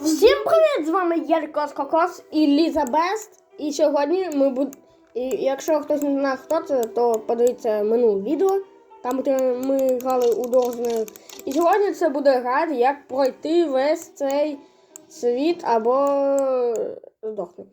Всім привіт! З вами Єркос Кокос і Ліза Бест. І сьогодні ми будемо. Якщо хтось не знає, хто це, то подивіться минуле відео. Там де ми грали у Дорзни. І сьогодні це буде гра, як пройти весь цей світ або здохнути.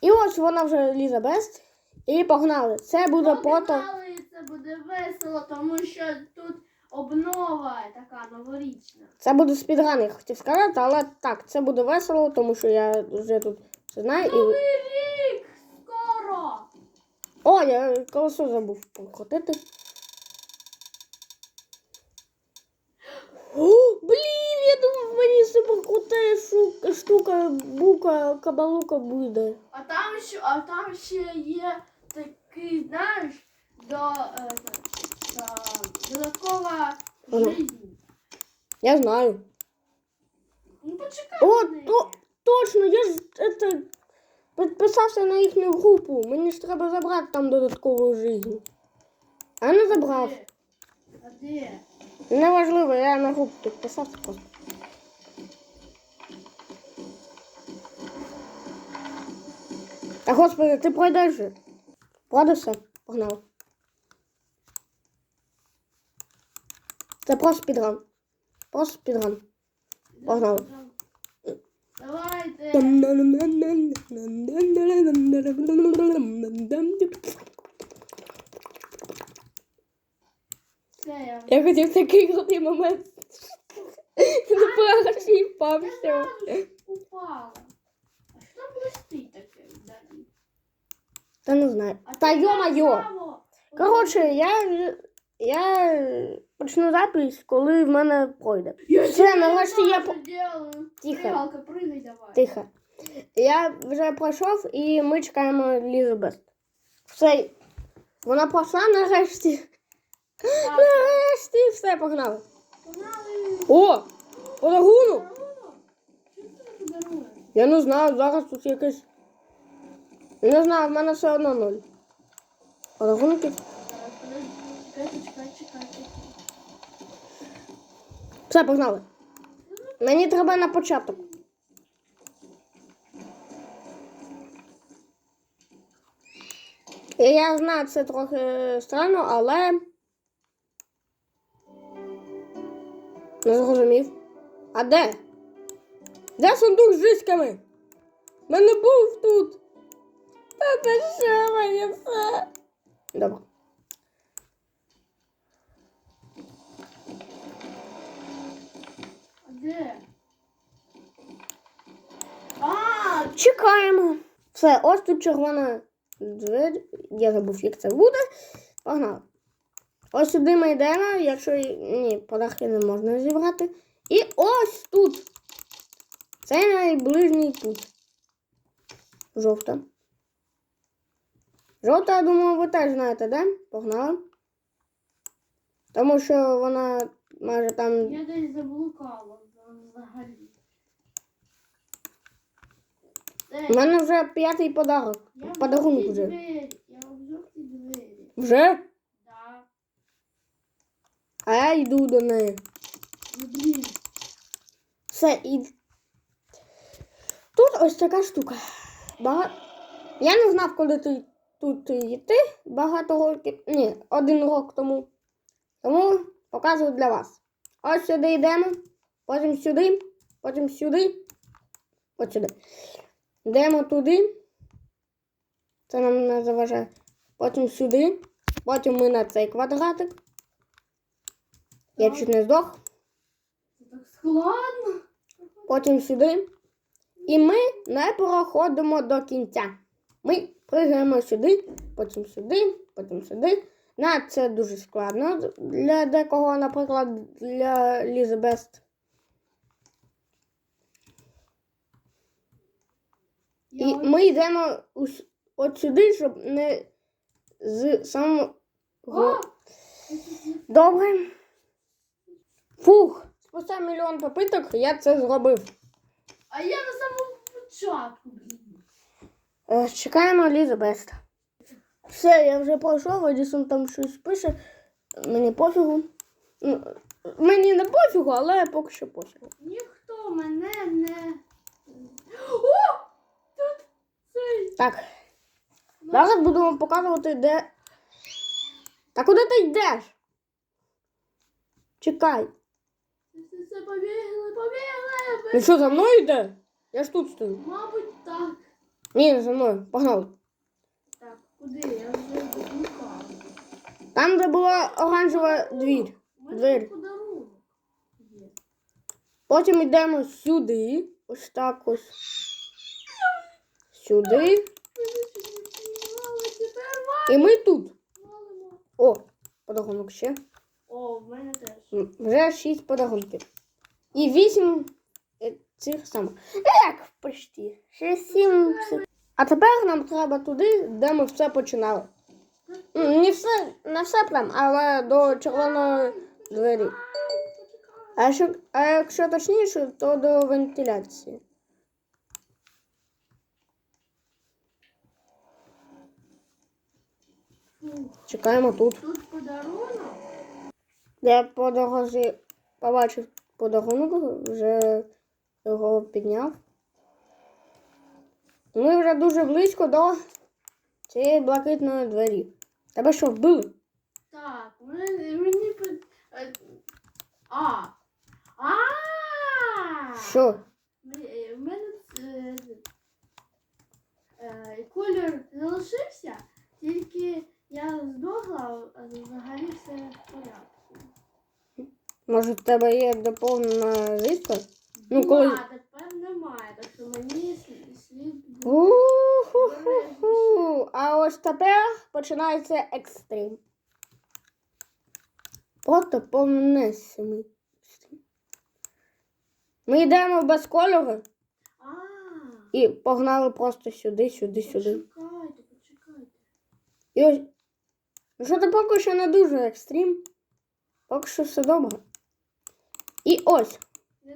І ось вона вже Ліза Бест. І погнали. Це буде. Погнали, це буде весело, тому що тут обнова така новорічна. Це буде спідран, я хотів сказати, але так, це буде весело, тому що я вже тут все знаю. І... Новий рік! Скоро! О, я колесо забув покрутити. О, блін, я думав, мені супер крута штука, штука бука, кабалука буде. А там ще, а там ще є такий, знаєш, до, е, додаткова Ага. жизнь. Я знаю. Ну почекай. О, на неї. то, точно, я ж это, підписався на їхню групу. Мені ж треба забрати там додаткову жизнь. А не забрав. Де? А де? Неважливо, я на групу підписався просто. Та господи, ти пройдеш же. Правда все? Погнали. Це просто підран. Просто підран. Погнали. Давайте. Все, я Я хотів такий крутий момент. На перший Я впався. сразу упала. А что блестит таке вдалі? Та не знаю. А Та ти йо-майо. направо. Коротше, я, я почну запись, коли в мене пройде. Я Все, нарешті я по- Тихо. Прыгалка, прыгай давай. Тихо. Я вже пройшов і ми чекаємо Лізу Бест. Все. Вона пройшла нарешті. Нарешті все, погнали. погнали. О! Подарунок! Подарунок? Я не знаю, зараз тут якесь. Не знаю, в мене все одно ноль. Подарунки. Зараз, подожди. Чекай, чекай, чекай, чекай. Все, погнали. Мені треба на початок. Я знаю, це трохи странно, але. Не зрозумів. А де? Де сундук з жиськами? Мене був тут. Та ти що мені все? Добре. А, Чекаємо. Все, ось тут червона двері. Я забув, як це буде. Погнали. Ось сюди ми йдемо, якщо ні, подарки не можна зібрати. І ось тут. Це найближній путь. Жовта. Жовта, я думаю, ви теж знаєте, де? Погнали. Тому що вона майже там. я десь заблукала взагалі. У мене вже п'ятий подарок. Я Подарунок вже. двері. Я в жовтій двері. Вже? Да. А я йду до неї. Ну, блін. Все, і тут ось така штука. Бага... Я не знав, коли ти тут йти багато років. Ні, один рок тому. Тому показую для вас. Ось сюди йдемо, потім сюди, потім сюди, от сюди. Йдемо туди. Це нам не заважає. Потім сюди. Потім ми на цей квадратик. Я чуть не здох. Складно. потім сюди. І ми не проходимо до кінця. Ми пригаємо сюди, потім сюди, потім сюди. На це дуже складно для декого, наприклад, для Лізи І ми йдемо от сюди, щоб не з самого. Добре. Фух, спустя мільйон попиток, я це зробив. А я на самому початку, блін. Е, Чекаємо Лізу Бест. Все, я вже пройшов, Едісон там щось пише. Мені пофігу. Мені не пофігу, але поки що пофігу. Ніхто не, не. О! Тут цей. Так, зараз буду вам показувати, де. Та куди ти йдеш? Чекай. Це, побігли, побігли. Він що за мною йде? Я ж тут стою. Мабуть, так. Ні, не за мною. Погнали. Так, куди? Я вже блукав. Там, де була оранжева двір. Є. Потім йдемо сюди. Ось так ось. Сюди. І ми тут. О, подарунок ще. О, в мене теж. Вже шість подарунків. І вісім е, цих самих. Як почти. Ще сім. цих. А тепер нам треба туди, де ми все починали. Не все, не все прям, але до червоної двері. А якщо, а якщо точніше, то до вентиляції. Чекаємо тут. Тут подарунок. Я по дорозі побачив подарунок, вже його підняв. Ми вже дуже близько до цієї блакитної двері. Тебе що, вбили? Так, мені, е, А. А! Що? Мені- В мене е, е, колір залишився, тільки я здохла, а взагалі все в порядку. Може, в тебе є доповнена зиска? Ну, коли- А тепер немає, так що мені слід, слід У-ху-ху-ху. А ось тепер починається екстрим. Просто повнесений. Ми йдемо без кольору А, і погнали просто сюди, сюди, сюди. почекайте, почекайте. І ось. Ну що то поки що не дуже екстрім. Поки що все добре. І ось.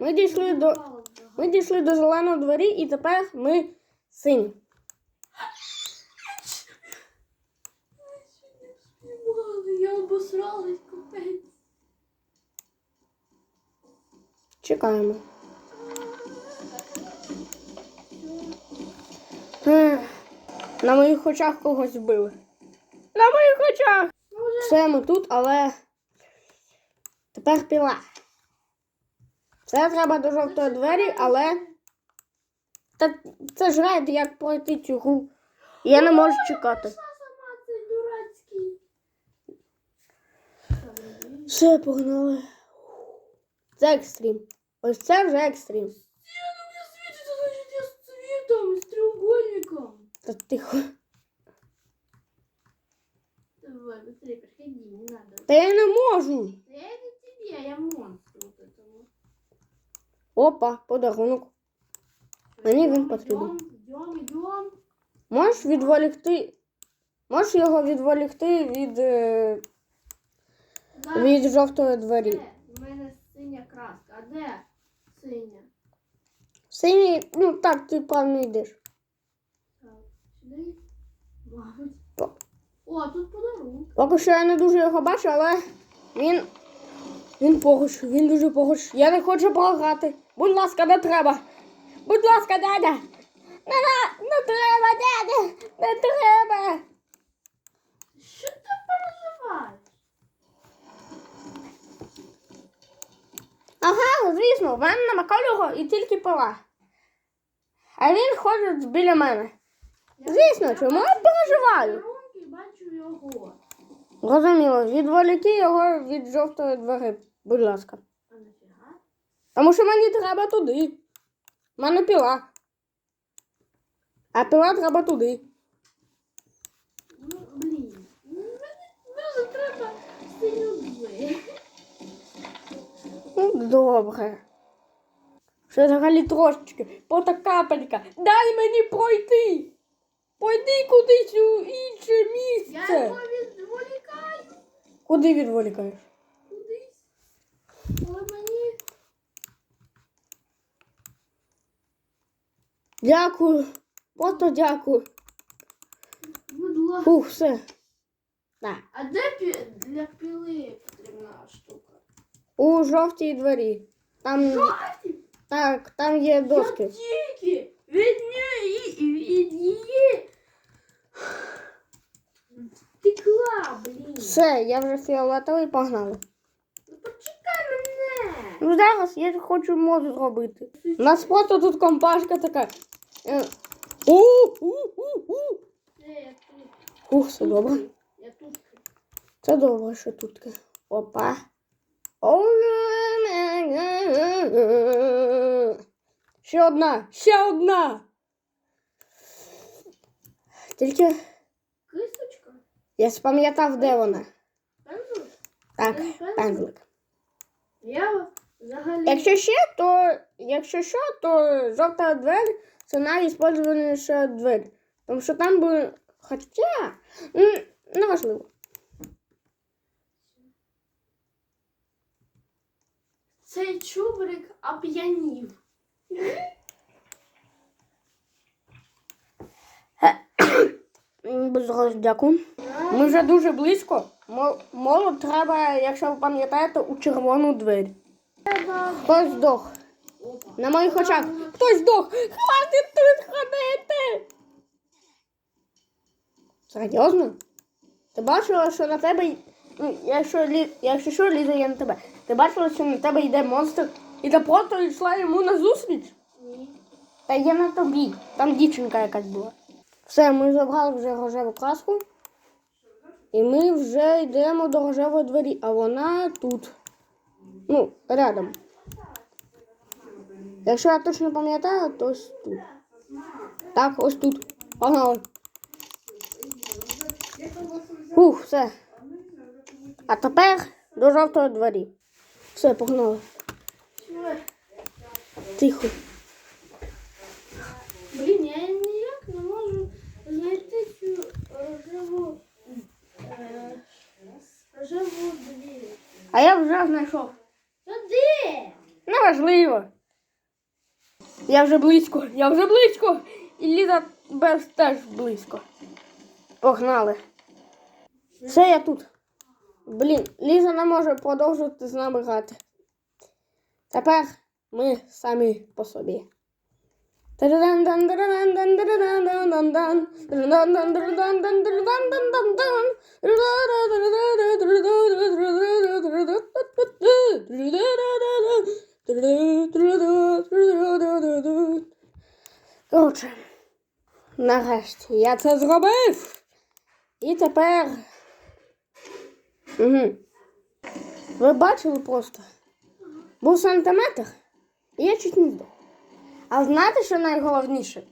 Ми дійшли до- Ми дійшли до зеленої двері, і тепер ми сині. Я обосралась, капець. Чекаємо. На моїх очах когось вбили. На моїх очах! Ну, Все, ми тут, але тепер піла. Це треба до жовтої двері, але та це ж рейд, як пройти цю гру. Я не можу чекати. Та. Все, погнали. Це екстрім. Ось це вже екстрім. Стены мне Давай, быстрее, приходи, не надо. Та я не можу. Да я не тебе, я монстр вот этому. Опа, подарунок. Мені він потрібен. Идем, идем. Можеш відволікти. Можеш його відволікти від, е, Да. від жовтої двері. Де? У мене синя краска. А де синя? Синій, ну так, ти правильно йдеш. Так, сюди. Мабуть. О. Тут подарунок. Поки що я не дуже його бачу, але він. Він поруч, він дуже поруч. Я не хочу програти. Будь ласка, не треба. Будь ласка, дядя. Не, не, не треба, дядя. Не треба. Що ти переживаєш? Ага, звісно, в мене нема кольору і тільки пила. А він ходить біля мене. Звісно, чому я переживаю? Бачу його. Розуміло, відволіки його від жовтої двері, будь ласка. А нафіга? Тому що мені треба туди. У мене піла. А піла треба туди. Ну, блін. Мені дуже треба синю двері. Ну, добре. Ще взагалі трошечки. Пота капелька. Дай мені пройти. Пойди кудись у інше Я його відволікаю Куди відволікаєш? кудись. Але мені Дякую. Просто дякую. будь ласка. Фух, все. Так. А де пі... для піли потрібна штука? У жовтій двері. Там, Жовті? Так, там є доски. Тільки від неї від її. Текла, блін. Все, я вже фіолетовий погнали. Ну, Почекай мене. Ну зараз я хочу мод зробити. У нас просто тут компашка така. Е, у, у, у, у. Е, тут. Ух, все добре. Я тут. Це добре, що тут. Опа. Ще одна, ще одна. Тільки? Я спам'ятав, де вона. Пензл? Так, Пензлик? пензлик. Я взагалі. Якщо ще, то якщо що, то жовта двері це найіспользованіша двері. Тому що там би. Хоча. м, Неважливо. Цей чубрик оп'янів. Без. Ми вже дуже близько. Мо- Молот треба, якщо ви пам'ятаєте, у червону двері. Хтось здох. На моїх очах. Хтось здох. Хватить тут ходити. Серйозно? Ти бачила, що на тебе. ну, Якщо, якщо що, Ліза, я на тебе. Ти бачила, що на тебе йде монстр, і ти просто йшла йому на зустріч? Ні. Та є на тобі. Там дівчинка якась була. Все, ми забрали вже рожеву краску. І ми вже йдемо до рожевої двері, а вона тут. Ну, рядом. Якщо я точно пам'ятаю, то ось тут. Так, ось тут. Погнали. Ух, все. А тепер до жовтої двері. Все, погнали. Тихо. Блін, я ніяк не можу знайти цю рожеву. Е. А я вже знайшов. Та де? Неважливо. Я вже близько, я вже близько. І Ліза без теж близько. Погнали. Все, я тут. Блін, Ліза не може продовжувати з нами грати. Тепер ми самі по собі. Коротше, нарешті я це зробив. І тепер. Угу. Ви бачили просто? Був сантиметр, і я чуть не здох. А знаєте, що найголовніше?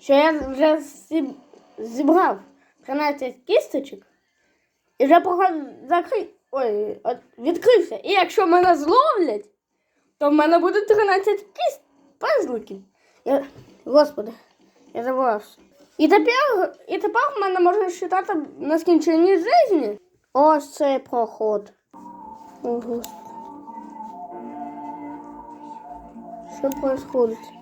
Що я вже зіб- зібрав 13 кісточок і вже поход закрив. Ой, от, відкрився. І якщо мене зловлять, то в мене буде 13 кіст пензликів. Я... Господи, я забувався. І тепер, і тепер в мене можна вважати на скінченні житті. Ось цей проход. О. Що происходит?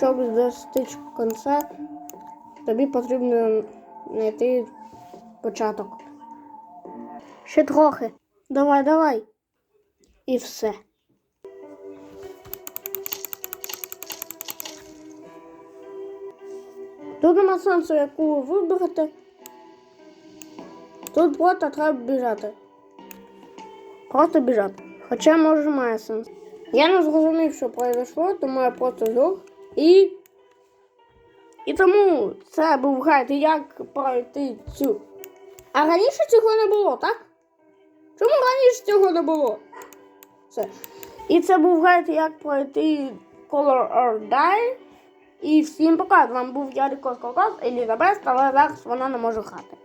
Щоб достичь кінця, тобі потрібно знайти початок. Ще трохи. Давай, давай. І все. Тут нема сенсу, яку вибрати. Тут просто треба біжати. Просто біжати. Хоча може має сенс. Я не зрозумів, що произошло, тому я просто здох. І. І тому це був гайд, як пройти цю. А раніше цього не було, так? Чому раніше цього не було? Все. І це був гайд, як пройти Color or Die. І всім пока. З вами був Ярик Коскокос, Елізабет, але зараз вона не може грати.